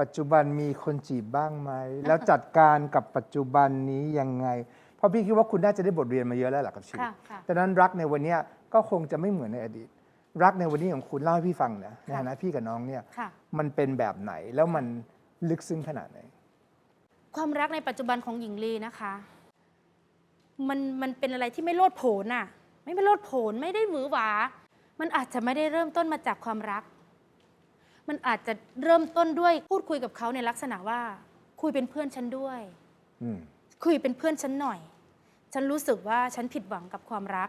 ปัจจุบันมีคนจีบบ้างไหม แล้วจัดการกับปัจจุบันนี้ยังไง เพราะพี่คิดว่าคุณน่าจะได้บทเรียนมาเยอะแล้วหลักกับชีวิตค่ะค่ะ ดังนั้นรักในวันเนี้ยก็คงจะไม่เหมือนในอดีต รักในวันนี้ของคุณเล่าให้พี่ฟังนะในฐานะพี่กับน้องเนี่ยค่ะ มันเป็นแบบไหนแล้วมันลึกซึ้งขนาดไหน ความรักในปัจจุบันของหญิงลีนะคะ มันมันเป็นอะไรที่ไม่โลดโผนน่ะไม่ไม่โลดโผนไม่ได้หวือหวา มันอาจจะไม่ได้เริ่มต้นมาจากความรัก มันอาจจะเริ่มต้นด้วยพูดคุยกับเขาในลักษณะว่า คุยเป็นเพื่อนฉันด้วยอืมคุยเป็นเพื่อนฉันหน่อย ฉันรู้สึกว่าฉันผิดหวังกับความรัก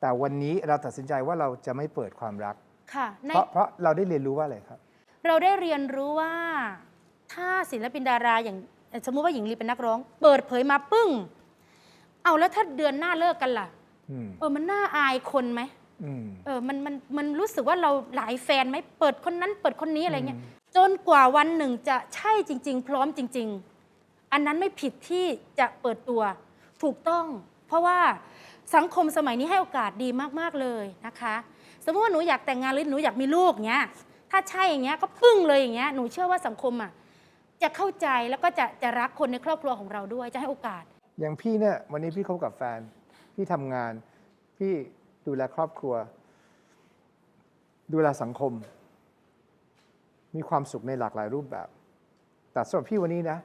แต่วันนี้เราตัดสินใจว่าเราจะไม่เปิดความรัก ค่ะในเพราะเพราะเราได้เรียนรู้ว่าอะไรครับ เราได้เรียนรู้ว่า ถ้าศิลปินดาราอย่างเอ่อสมมุติว่าหญิงลีเป็นนักร้อง เปิดเผยมาปึ้ง เอาแล้วถ้าเดือนหน้าเลิกกันล่ะอืมเออมันน่าอายคนไหมอืม เออมันมันมันรู้สึกว่าเราหลายแฟนไหมเปิดคนนั้นเปิดคนนี้อะไรเงี้ยอืมจนกว่าวันหนึ่งจะใช่จริง ๆ พร้อมจริง ๆ อันนั้นไม่ผิดที่จะเปิดตัวถูกต้อง เพราะว่าสังคมสมัยนี้ให้โอกาสดีมากๆเลยนะคะ สมมติว่าหนูอยากแต่งงานหรือหนูอยากมีลูกเงี้ยถ้าใช่อย่างเงี้ยก็ปึ้งเลยอย่างเงี้ยหนูเชื่อว่าสังคมอะจะเข้าใจแล้วก็จะจะรักคนในครอบครัวของเราด้วยจะให้โอกาส อย่างพี่เนี่ยวันนี้พี่คบกับแฟน พี่ทำงาน พี่ ดูแลครอบครัว ดูแลสังคม มีความสุขในหลากหลายรูปแบบ แต่สำหรับพี่วันนี้นะ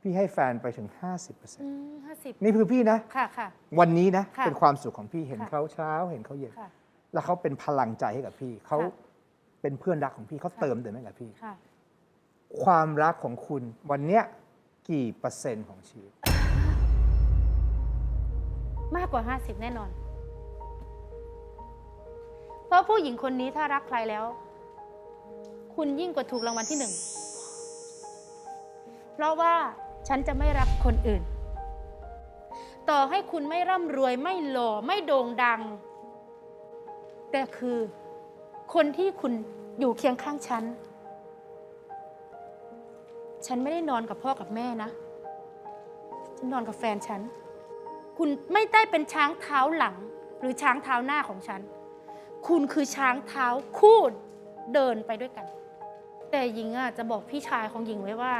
พี่ให้แฟนไปถึง 50%อืมห้าสิบนี่คือพี่นะ ค่ะค่ะ วันนี้นะ ค่ะเป็นความสุขของพี่เห็นค่ะเขาเช้า เห็นเขาเย็น ค่ะแล้วเขาเป็นพลังใจให้กับพี่เขาค่ะ เป็นเพื่อนรักของพี่เขาค่ะเติมเต็มให้กับพี่ ค่ะ ความรักของคุณวันเนี้ยกี่เปอร์เซ็นต์ของชีวิต มากกว่า 50 แน่นอนเพ ราะผู้หญิงคนนี้ถ้ารักใครแล้ว คุณยิ่งกว่าถูกรางวัลที่หนึ่ง เพราะว่าฉันจะไม่รักคนอื่น ต่อให้คุณไม่ร่ำรวยไม่หล่อไม่โด่งดัง แต่คือคนที่คุณอยู่เคียงข้างฉัน ฉันไม่ได้นอนกับพ่อกับแม่นะ ฉันนอนกับแฟนฉัน คุณไม่ได้เป็นช้างเท้าหลัง หรือช้างเท้าหน้าของฉัน คุณคือช้างเท้าคู่เดินไปด้วยกัน แต่หญิงอะจะบอกพี่ชายของหญิงไว้ว่า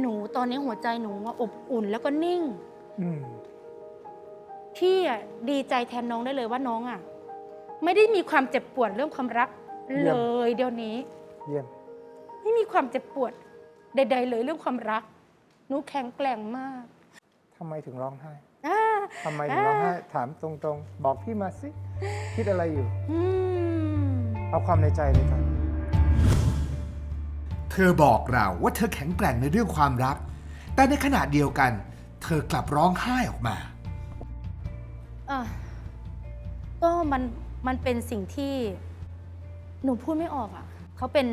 หนูตอนนี้หัวใจหนูว่าอบอุ่นแล้วก็นิ่งอืมพี่อะดีใจแทนน้องได้เลยว่าน้องอะ ไม่ได้มีความเจ็บปวดเรื่องความรักเลยเดี๋ยวนี้ เยี่ยม ไม่มีความเจ็บปวดใด ๆ เลยเรื่องความรัก หนูแข็งแกร่งมากทำไมถึงร้องไห้ อ่า ทำไมถึงร้องไห้ถามตรงๆ บอกพี่มาสิ คิดอะไรอยู่ อืมเอาความในใจเลยครับ เธอบอกเราว่าเธอแข็งแกร่งในเรื่องความรัก แต่ในขณะเดียวกัน เธอกลับร้องไห้ออกมาอะก็มันมันเป็นสิ่งที่หนูพูดไม่ออกอะเขาเป็น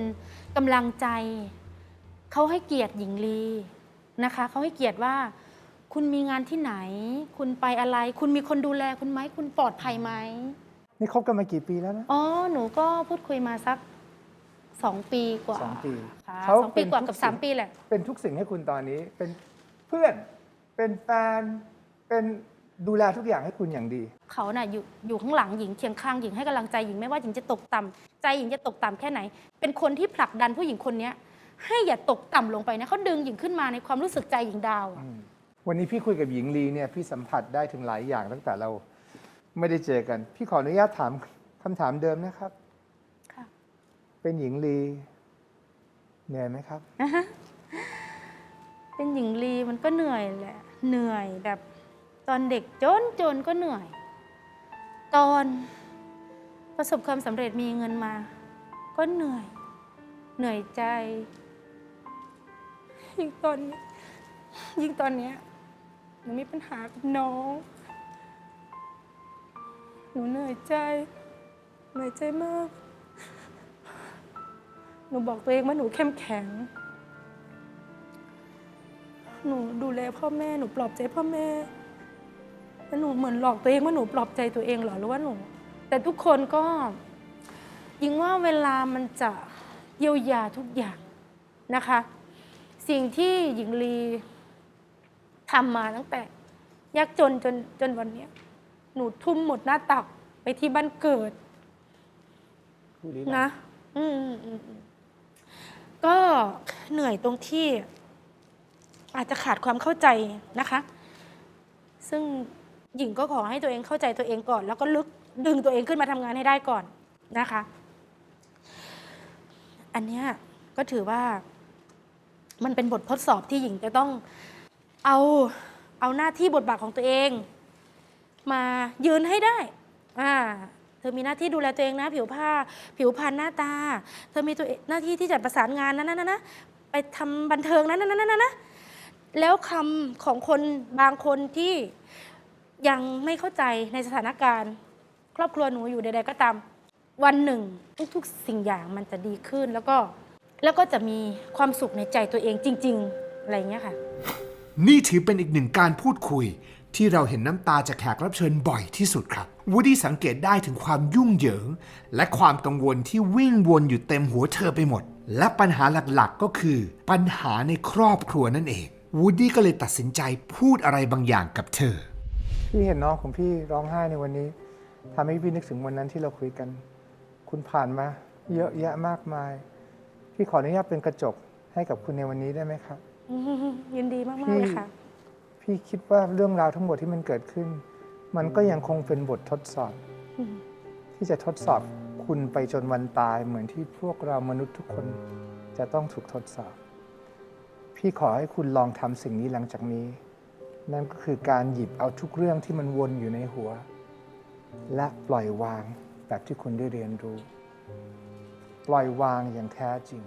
กำลังใจ เขาให้เกียรติหญิงลีนะคะ เขาให้เกียรติว่า คุณมีงานที่ไหน คุณไปอะไร คุณมีคนดูแลคุณไหมคุณปลอดภัยไหมนี่คบกันมากี่ปีแล้วนะอ๋อหนูก็พูดคุยมาสักสองปีกว่าสองปีค่ะเขาสองปีกว่าเป็นทุกับกสามสิ่งปีแหละ เป็นทุกสิ่งให้คุณตอนนี้เป็นเพื่อนเป็นแฟนเป็นดูแลทุกอย่างให้คุณอย่างดี เขาน่ะอยู่อยู่ข้างหลังหญิงเคียงข้างหญิงให้กำลังใจหญิงไม่ว่าหญิงจะตกต่ำใจหญิงจะตกต่ำแค่ไหน เป็นคนที่ผลักดันผู้หญิงคนเนี้ยให้อย่าตกต่ำลงไปนะเขาดึงหญิงขึ้นมาในความรู้สึกใจหญิงดาวอะ วันนี้พี่คุยกับหญิงลีเนี่ยพี่สัมผัสได้ถึงหลายอย่างตั้งแต่เราไม่ได้เจอกัน พี่ขออนุญาตถามคำถามเดิมนะครับค่ะเป็นหญิงลีเหนื่อยไหมครับ เป็นหญิงลีมันก็เหนื่อยแหละ เหนื่อยแบบตอนเด็กจนจนก็เหนื่อย ตอนประสบความสำเร็จมีเงินมา ก็เหนื่อย เหนื่อยใจ ยิ่งตอนนี้ยิ่งตอนเนี้ย หนูมีปัญหากับน้อง หนูเหนื่อยใจ เหนื่อยใจมาก หนูบอกตัวเองว่าหนูเข้มแข็ง หนูดูแลพ่อแม่ หนูปลอบใจพ่อแม่แล้วหนูเหมือนหลอกตัวเองว่าหนูปลอบใจตัวเองเหรอหรือว่าหนู แต่ทุกคนก็ยิงว่าเวลามันจะเยียวยาทุกอย่างนะคะ สิ่งที่หญิงลี ทำมาตั้งแต่ยากจนจนจนวันเนี้ย หนูทุ่มหมดหน้าตักไปที่บ้านเกิดผู้ลี้ลับนะอืมอืมอืมอืมก็เหนื่อยตรงที่ อาจจะขาดความเข้าใจนะคะ ซึ่งหญิงก็ขอให้ตัวเองเข้าใจตัวเองก่อน แล้วก็ลึกดึงตัวเองขึ้นมาทำงานให้ได้ก่อนนะคะ อันเนี้ยก็ถือว่ามันเป็นบททดสอบที่หญิงจะต้อง เอาเอาหน้าที่บทบาทของตัวเอง มายืนให้ได้อ่าเธอมีหน้าที่ดูแลตัวเองนะ ผิวผ้าผิวพรรณหน้าตา เธอมีตัวหน้าที่ที่จัดประสานงานนั้นนะนะไปทำบันเทิงนั้นนั้นะนะแล้วคำของคนบางคนที่ยังไม่เข้าใจในสถานการณ์ ครอบครัวหนูอยู่ใดๆก็ตามวันหนึ่ง ทุกๆสิ่งอย่างมันจะดีขึ้นแล้วก็แล้วก็จะมีความสุขในใจตัวเองจริง ๆ อะไรเงี้ยค่ะ นี่ถือเป็นอีกหนึ่งการพูดคุย ที่เราเห็นน้ำตาจากแขกรับเชิญบ่อยที่สุดครับวูดี้สังเกตได้ถึงความยุ่งเหยิง และความกังวลที่วิ่งวนอยู่เต็มหัวเธอไปหมด และปัญหาหลักๆก็คือ ปัญหาในครอบครัวนั่นเองวูดี้ก็เลยตัดสินใจพูดอะไรบางอย่างกับเธอ พี่เห็นน้องของพี่ร้องไห้ในวันนี้ทำให้พี่นึกถึงวันนั้นที่เราคุยกัน คุณผ่านมา เยอะแยะมากมาย พี่ขออนุญาตเป็นกระจกให้กับคุณในวันนี้ได้ไหมครับ ยินดีมากพี่ๆเลยค่ะ พี่คิดว่าเรื่องราวทั้งหมดที่มันเกิดขึ้น มันก็ยังคงเป็นบททดสอบอืมที่จะทดสอบคุณไปจนวันตายเหมือนที่พวกเรามนุษย์ทุกคนจะต้องถูกทดสอบ พี่ขอให้คุณลองทำสิ่งนี้หลังจากนี้ นั่นก็คือการหยิบเอาทุกเรื่องที่มันวนอยู่ในหัว และปล่อยวางแบบที่คุณได้เรียนรู้ ปล่อยวางอย่างแท้จริง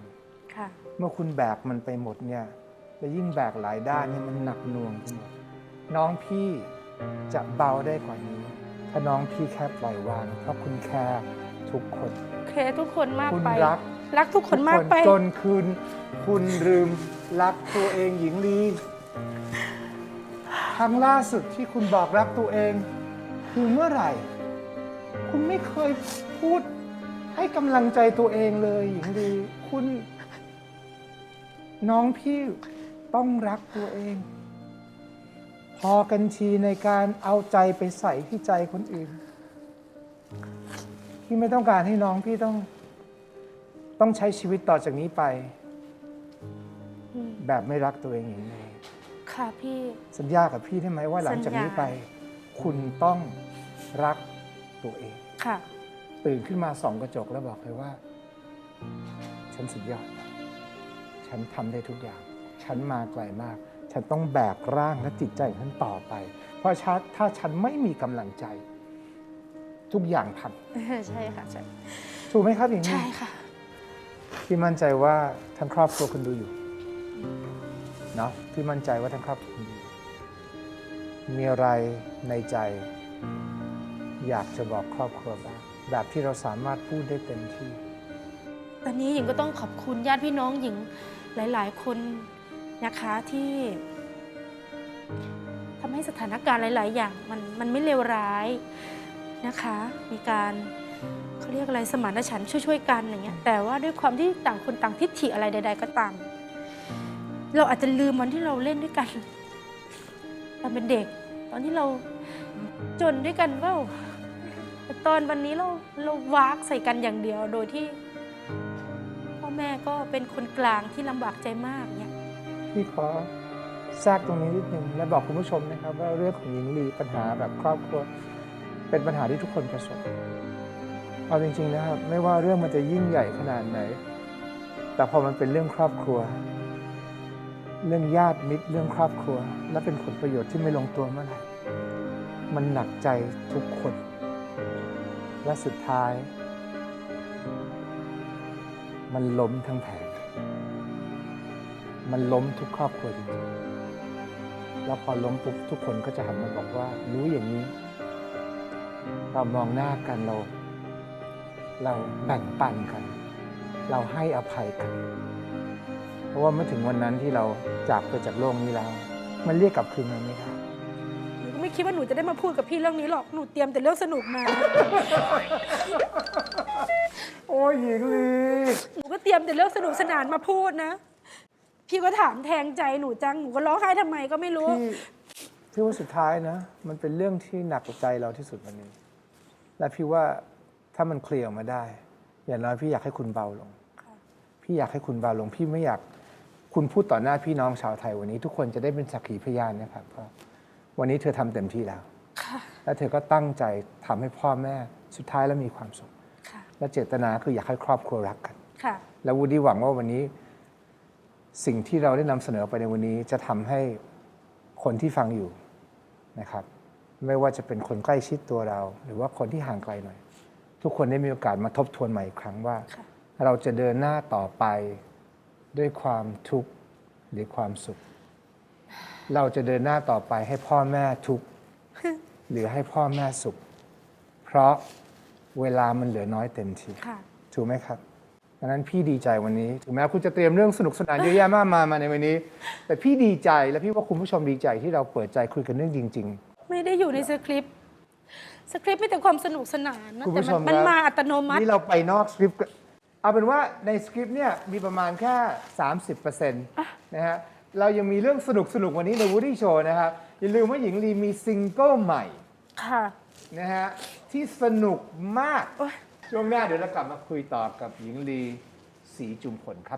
ค่ะเมื่อคุณแบกมันไปหมดเนี่ย และยิ่งแบกหลายด้านเนี่ยมันหนักหน่วงไปหมดน้องพี่จะเบาได้กว่านี้ ถ้าน้องพี่แค่ปล่อยวางเพราะคุณแค่ทุกคนโอเคทุกคนมากคุณไป รัก รักทุกคนมากไป จนคืน คุณลืมรักตัวเองหญิงลีครั้งล่าสุดที่คุณบอกรักตัวเอง คือเมื่อไหร่ คุณไม่เคยพูดให้กำลังใจตัวเองเลยหญิงลีคุณ น้องพี่ ต้องรักตัวเอง พอกันทีในการเอาใจไปใส่ที่ใจคนอื่น พี่ไม่ต้องการให้น้องพี่ต้อง ต้องใช้ชีวิตต่อจากนี้ไปอืมแบบไม่รักตัวเองอย่างนี้ค่ะพี่ สัญญากับพี่ได้ไหมว่าหลังจากนี้สัญญาไป คุณต้องรักตัวเอง ค่ะ ตื่นขึ้นมาส่องกระจกแล้วบอกเลยว่า ฉันสุดยอด ฉันทำได้ทุกอย่าง ฉันมาไกลมาก ฉันต้องแบกร่างและจิตใจของฉันต่อไป เพราะฉันถ้าฉันไม่มีกำลังใจ ทุกอย่างพังใช่ค่ะใช่ถูกไหมครับอย่างนี้ใช่ค่ะพี่มั่นใจว่าทั้งครอบครัวคุณดูอยู่เนาะพี่มั่นใจว่าทั้งครอบครัวคุณดูอยู่มีอะไรในใจ อยากจะบอกครอบครัวบ้างแบบที่เราสามารถพูดได้เต็มที่ ตอนนี้หญิงก็ต้องขอบคุณญาติพี่น้องหญิงหลาย ๆ คน นะคะที่ทำให้สถานการณ์หลาย ๆ อย่างมันมันไม่เลวร้ายนะคะ มีการเขาเรียกอะไรสมานฉันท์ช่วย ๆ กันอย่างเงี้ยแต่ว่าด้วยความที่ต่างคนต่างทิฏฐิอะไรใด ๆ ก็ตาม เราอาจจะลืมวันที่เราเล่นด้วยกันตอนเป็นเด็ก ตอนที่เราจนด้วยกันว่าแต่ตอนวันนี้เราเราวากใส่กันอย่างเดียวโดยที่พ่อแม่ก็เป็นคนกลางที่ลำบากใจมากเนี่ย พี่ขอแทรกตรงนี้นิดนึงและบอกคุณผู้ชมนะครับว่าเรื่องของหญิงลีปัญหาแบบครอบครัว เป็นปัญหาที่ทุกคนประสบเอาจริงๆนะครับ ไม่ว่าเรื่องมันจะยิ่งใหญ่ขนาดไหน แต่พอมันเป็นเรื่องครอบครัว เรื่องญาติมิตรเรื่องครอบครัว และเป็นผลประโยชน์ที่ไม่ลงตัวเมื่อไหร่มันหนักใจทุกคน และสุดท้าย มันล้มทั้งแผง มันล้มทุกครอบครัวจริงๆแล้วพอล้มปุ๊บทุกคนก็จะหันมาบอกว่า รู้อย่างนี้ เรามองหน้ากันเรา เราแบ่งปันกัน เราให้อภัยกัน เพราะว่าเมื่อถึงวันนั้นที่เราจากไปจากโลกนี้แล้ว มันเรียกกลับคืนมาไม่ได้หนูก็ไม่คิดว่าหนูจะได้มาพูดกับพี่เรื่องนี้หรอก หนูเตรียมแต่เรื่องสนุกมา โอ้ยหญิงลี หนูก็เตรียมแต่เรื่องสนุกสนานมาพูดนะ พี่ก็ถามแทงใจหนูจังหนูก็ร้องไห้ทำไมก็ไม่รู้ พี่พี่ว่าสุดท้ายนะ มันเป็นเรื่องที่หนักใจเราที่สุดวันนี้ และพี่ว่าถ้ามันเคลียร์ออกมาได้ อย่างน้อยพี่อยากให้คุณเบาลงค่ะพี่อยากให้คุณเบาลง พี่ไม่อยากคุณพูดต่อหน้าพี่น้องชาวไทยวันนี้ ทุกคนจะได้เป็นสักขีพยานนะครับว่าวันนี้เธอทำเต็มที่แล้ว ค่ะ และเธอก็ตั้งใจทำให้พ่อแม่สุดท้ายแล้วมีความสุข ค่ะ และเจตนาคืออยากให้ครอบครัวรักกัน ค่ะ และวูดดี้หวังว่าวันนี้ สิ่งที่เราได้นำเสนอไปในวันนี้จะทำให้คนที่ฟังอยู่นะครับ ไม่ว่าจะเป็นคนใกล้ชิดตัวเรา หรือว่าคนที่ห่างไกลหน่อย ทุกคนได้มีโอกาสมาทบทวนใหม่อีกครั้งว่าค่ะเราจะเดินหน้าต่อไปด้วยความทุกข์หรือความสุข เราจะเดินหน้าต่อไปให้พ่อแม่ทุกข์หรือให้พ่อแม่สุข เพราะเวลามันเหลือน้อยเต็มทีค่ะถูกไหมครับ ดังนั้นพี่ดีใจวันนี้ ถึงแม้คุณจะเตรียมเรื่องสนุกสนานเยอะแยะมากมายมาในวันนี้ แต่พี่ดีใจและพี่ว่าคุณผู้ชมดีใจที่เราเปิดใจคุยกันเรื่องจริง ไม่ได้อยู่ในสคริปต์สคริปต์มีแต่ความสนุกสนานนะคุณแต่ผู้ชมัมนมันครับ มาอัตโนๆมัติ นี่เราไปนอกสคริปต์กันเอาเป็นว่าในสคริปต์เนี่ยมีประมาณแค่ 30%นะฮะเรายังมีเรื่องสนุกสนุกๆวันนี้ใน Woody Show นะครับอย่าลืมว่าหญิงลีมีซิงเกิลใหม่ค่ะ นะฮะที่สนุกมาก โอ๊ย ช่วงหน้าเดี๋ยวเรากลับมาคุยต่อกับหญิงลีสีจุมพลครับ